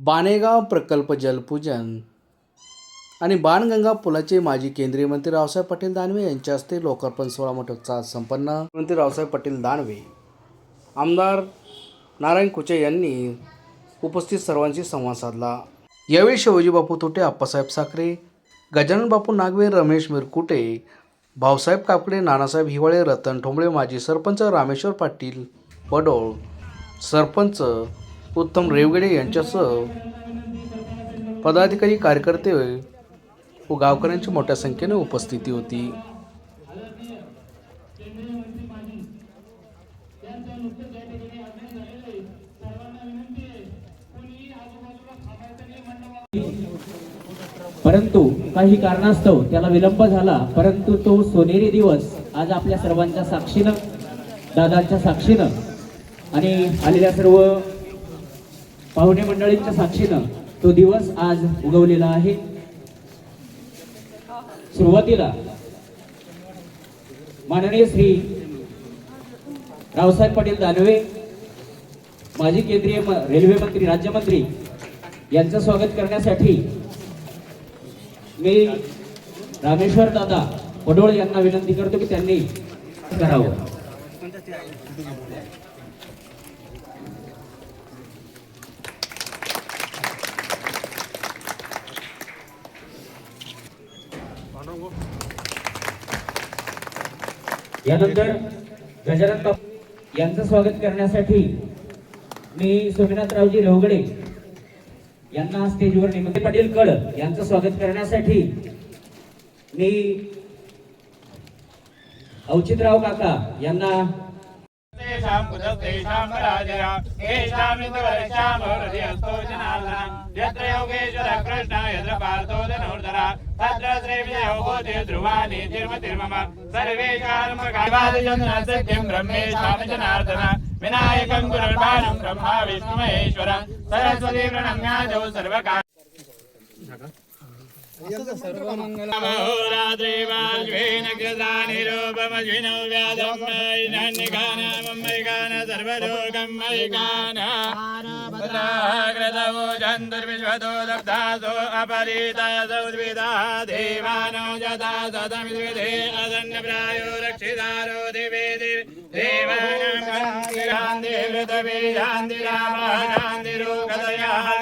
बाणेगाव प्रकल्प जलपूजन आणि बाणगंगा पुलाचे माजी केंद्रीय मंत्री रावसाहेब पाटील दानवे यांच्या हस्ते लोकार्पण सोहळा मोठ्या संपन्न. मंत्री रावसाहेब पाटील दानवे आमदार नारायण कुचे यांनी उपस्थित सर्वांशी संवाद साधला. यावेळी शिवाजी बापू तोटे आप्पासाहेब साखरे गजानन बापू नागवे रमेश मिरकुटे भाऊसाहेब काकडे नानासाहेब हिवाळे रतन ठोंबळे माजी सरपंच रामेश्वर पाटील पडोळ सरपंच उत्तम रेवगडे यांच्यासह पदाधिकारी कार्यकर्ते व गावकऱ्यांची मोठ्या संख्येने उपस्थिती होती. परंतु काही कारणास्तव त्याला विलंब झाला. परंतु तो सोनेरी दिवस आज आपल्या सर्वांच्या साक्षीनं दादांच्या साक्षीनं आणि आलेल्या सर्व पाहुणे मंडळींच्या साक्षीनं तो दिवस आज उगवलेला आहे. सुरुवातीला माननीय श्री रावसाहेब पाटील दानवे माजी केंद्रीय रेल्वे मंत्री राज्यमंत्री यांचं स्वागत करण्यासाठी मी रामेश्वर दादा पडोळ यांना विनंती करतो की त्यांनी करावं. यानंतर गजानन बापू यांचं स्वागत करण्यासाठी मी सोमनाथरावजी लोगडे यांना स्टेजवर निमंत्रण पाटील कळ यांचं स्वागत करण्यासाठी मी औचितराव काका यांना तेषां कुतस्तेषां पराजय येषामिन्द्रवर्षां हृदयस्थो जनार्दनम् यत्र योगेश्वर कृष्ण यत्र पार्थो धनुर्धर तत्र श्रीविजयो भूति ध्रुवानि तिर्मतिर्मम सर्वेषार्मकावादिचन्द्रसत्यं ब्रह्मेशां जनार्दन विनायकं गुरुर्भानं ब्रह्मा विष्णुमहेश्वरं सरस्वती प्रणम्याजौ सर्वका नमोरात्रिवाग्वेन कृतानिरूपमज्विनो जन्तुर्विश्वतो दब्धासो अपरीतासौ देवानो यथा सदमिद्विधे अदन्यप्रायो रक्षितारो दिवे देवानां पृथ्वी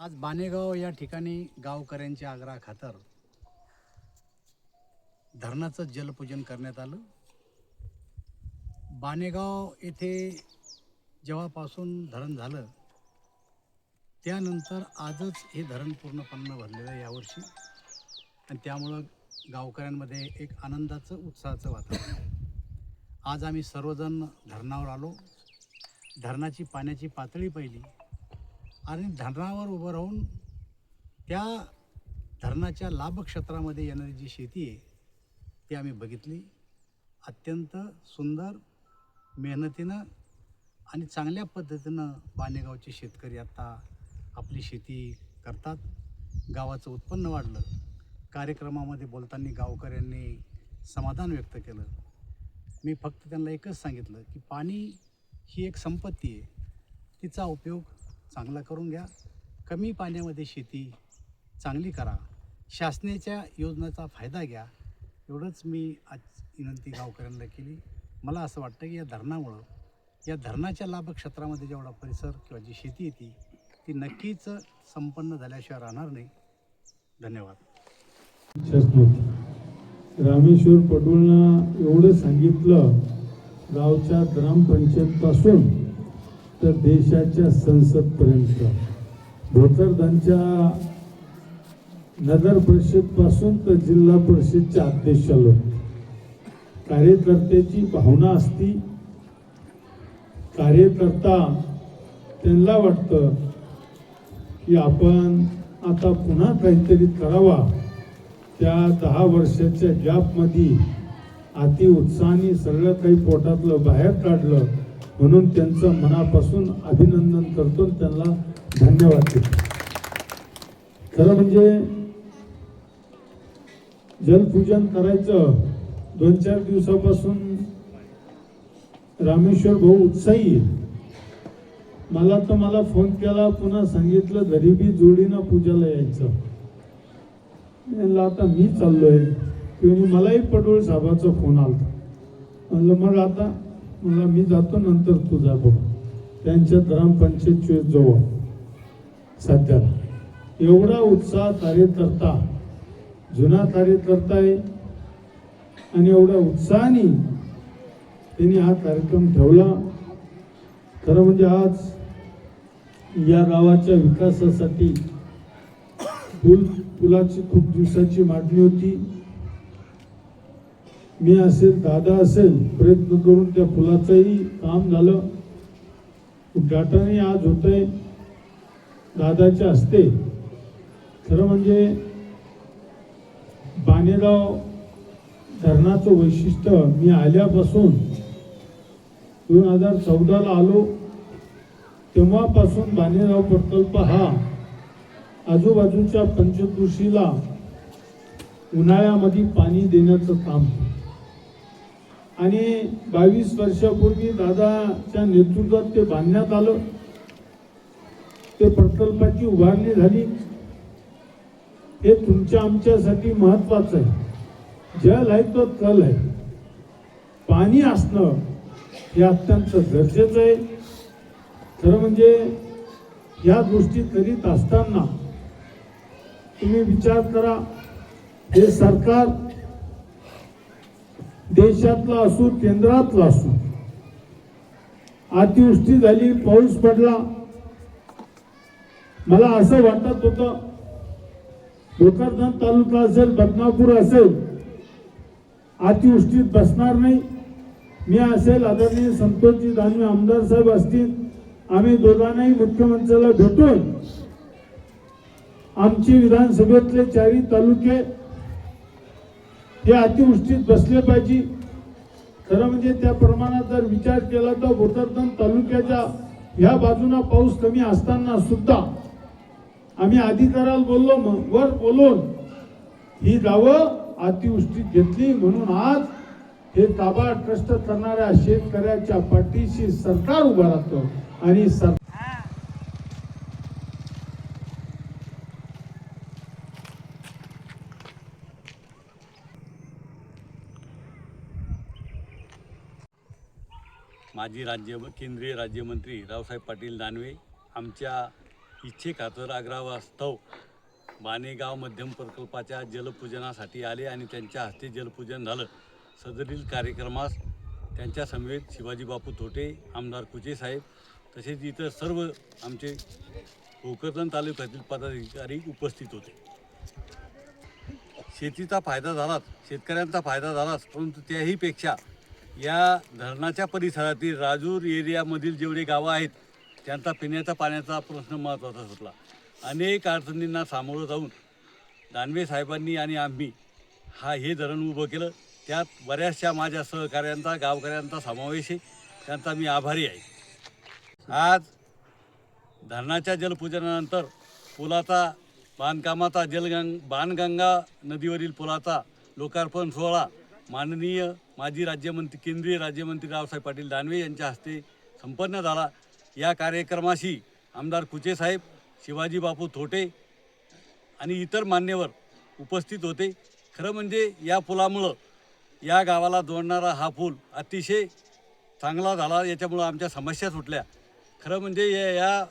आज बानेगाव या ठिकाणी गावकऱ्यांच्या आग्रहाखातर धरणाचं जलपूजन करण्यात आलं. बानेगाव येथे जेव्हापासून धरण झालं त्यानंतर आजच हे धरण पूर्णपणे भरलेलं आहे यावर्षी. आणि त्यामुळं गावकऱ्यांमध्ये एक आनंदाचं उत्साहाचं वातावरण आहे. आज आम्ही सर्वजण धरणावर आलो. धरणाची पाण्याची पातळी पहिली. आणि धरणावर उभं राहून त्या धरणाच्या लाभक्षेत्रामध्ये येणारी जी शेती आहे ती आम्ही बघितली. अत्यंत सुंदर मेहनतीनं आणि चांगल्या पद्धतीनं बाणेगावचे शेतकरी आता आपली शेती करतात. गावाचं उत्पन्न वाढलं. कार्यक्रमामध्ये बोलताना गावकऱ्यांनी समाधान व्यक्त केलं. मी फक्त त्यांना एकच सांगितलं की पाणी ही एक संपत्ती आहे. तिचा उपयोग चांगला करून घ्या. कमी पाण्यामध्ये शेती चांगली करा. शासनाच्या योजनेचा फायदा घ्या. एवढंच मी आज विनंती गावकऱ्यांना केली. मला असं वाटतं की या धरणामुळं या धरणाच्या लाभक्षेत्रामध्ये जेवढा परिसर किंवा जी शेती येते ती नक्कीच संपन्न झाल्याशिवाय राहणार नाही. धन्यवाद. रामेश्वर पटोलना एवढं सांगितलं गावच्या ग्रामपंचायतपासून. तर देशाच्या संसदपर्यंत. भोकरदानच्या नगर परिषदपासून तर जिल्हा परिषदच्या अध्यक्षाला. कार्यकर्त्याची भावना असती. कार्यकर्ता त्यांना वाटतं की आपण आता पुन्हा काहीतरी करावा. त्या दहा वर्षाच्या गॅपमध्ये अति उत्साहाने सगळं काही पोटातलं बाहेर काढलं. म्हणून त्यांचं मनापासून अभिनंदन करतो त्यांना धन्यवाद देतो. खरं म्हणजे जलपूजन करायचं दोन चार दिवसापासून रामेश्वर भाऊ उत्साही आहे. मला तर मला फोन केला पुन्हा सांगितलं गरीबी जोडीनं पूजाला यायचं. म्हणलं आता मी चाललोय. किंवा मलाही पडवळ साहेबाचा फोन आला म्हणलं मग आता मला मी जातो नंतर तू जा बघ त्यांच्या ग्रामपंचायत जवळ. सध्याला. एवढा उत्साह कार्यकर्ता जुना कार्यकर्ता आहे. आणि एवढ्या उत्साहाने त्यांनी हा कार्यक्रम ठेवला. खरं म्हणजे आज या गावाच्या विकासासाठी पूल पुलाची खूप दिवसाची मागणी होती. मी असेल दादा असेल प्रयत्न करून त्या फुलाचंही काम झालं. उद्घाटनही आज होतं आहे दादाचे असते खरं म्हणजे बाणेगाव धरणाचं वैशिष्ट्य मी आल्यापासून दोन हजार चौदाला आलो. तेव्हापासून बाणेगाव प्रकल्प हा आजूबाजूच्या पंचकृषीला उन्हाळ्यामध्ये पाणी देण्याचं काम. आणि बावीस वर्षापूर्वी दादाच्या नेतृत्वात ते बांधण्यात आलं. ते प्रकल्पाची उभारणी झाली. हे तुमच्या आमच्यासाठी महत्वाचं आहे. जल आहे तो तल आहे पाणी असणं हे अत्यंत गरजेचं आहे. खरं म्हणजे या गोष्टी करीत असताना तुम्ही विचार करा. हे सरकार देशातला असू केंद्रातला असू. अतिवृष्टी झाली पाऊस पडला. मला असं वाटत होतं भोकरदन तालुका असेल बदनापूर असेल अतिवृष्टीत बसणार नाही. मी असेल आदरणीय संतोषजी दानवे आमदार साहेब असतील. आम्ही दोघांनाही मुख्यमंत्र्याला भेटून आमचे विधानसभेतले चारही तालुके हे अतिवृष्टीत बसले पाहिजे. खरं म्हणजे त्या प्रमाणात जर विचार केला तर भोकरदन तालुक्याच्या ह्या बाजूला पाऊस कमी असताना सुद्धा आम्ही अधिकाऱ्याला बोललो वर बोलून ही गावं अतिवृष्टीत घेतली म्हणून आज हे ताबा ट्रस्ट करणाऱ्या शेतकऱ्याच्या पाठीशी सरकार उभं राहतं आणि सर माजी राज्य केंद्रीय राज्यमंत्री रावसाहेब पाटील दानवे आमच्या इच्छेखातर आग्रहास्तव बाणेगाव मध्यम प्रकल्पाच्या जलपूजनासाठी आले आणि त्यांच्या हस्ते जलपूजन झालं. सदरील कार्यक्रमास त्यांच्या समवेत शिवाजी बापू थोटे आमदार कुचे साहेब तसेच इतर सर्व आमचे भोकरदन तालुक्यातील पदाधिकारी उपस्थित होते. शेतीचा फायदा झालाच शेतकऱ्यांचा फायदा झालाच परंतु त्याहीपेक्षा या धरणाच्या परिसरातील राजूर एरियामधील जेवढे गावं आहेत त्यांचा पिण्याचा पाण्याचा प्रश्न महत्त्वाचा होता अनेक अडचणींना सामोरं जाऊन दानवे साहेबांनी आणि आम्ही हा हे धरण उभं केलं. त्यात बऱ्याचशा माझ्या सहकाऱ्यांचा गावकऱ्यांचा समावेश आहे. त्यांचा मी आभारी आहे. आज धरणाच्या जलपूजनानंतर पुलाचा बांधकामाचा जलगंग बाणगंगा नदीवरील पुलाचा लोकार्पण सोहळा माननीय माजी राज्यमंत्री केंद्रीय राज्यमंत्री रावसाहेब पाटील दानवे यांच्या हस्ते संपन्न झाला. या कार्यक्रमाशी आमदार कुचेसाहेब शिवाजीबापू शिवाजी बापू थोटे आणि इतर मान्यवर उपस्थित होते. खरं म्हणजे या पुलामुळं या गावाला जोडणारा हा पूल अतिशय चांगला झाला याच्यामुळं आमच्या समस्या सुटल्या. खरं म्हणजे या या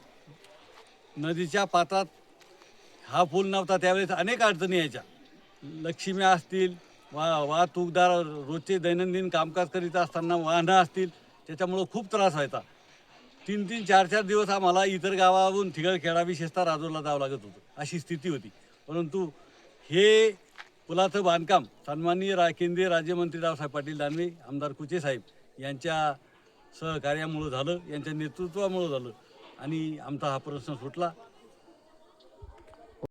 नदीच्या पात्रात हा पूल नव्हता त्यावेळेस अनेक अडचणी यायच्या. लक्ष्मी असतील वा वाहतूकदार रोजचे दैनंदिन कामकाज करीत असताना वाहनं असतील त्याच्यामुळं खूप त्रास व्हायचा. तीन तीन चार चार दिवस आम्हाला इतर गावाहून थिगळखेडा विशेषतः राजूरला जावं लागत होतं. अशी स्थिती होती. परंतु हे पुलाचं बांधकाम सन्माननीय रा केंद्रीय राज्यमंत्री रावसाहेब पाटील दानवे आमदार कुचे साहेब यांच्या सहकार्यामुळं झालं यांच्या नेतृत्वामुळं झालं आणि आमचा हा प्रश्न सुटला.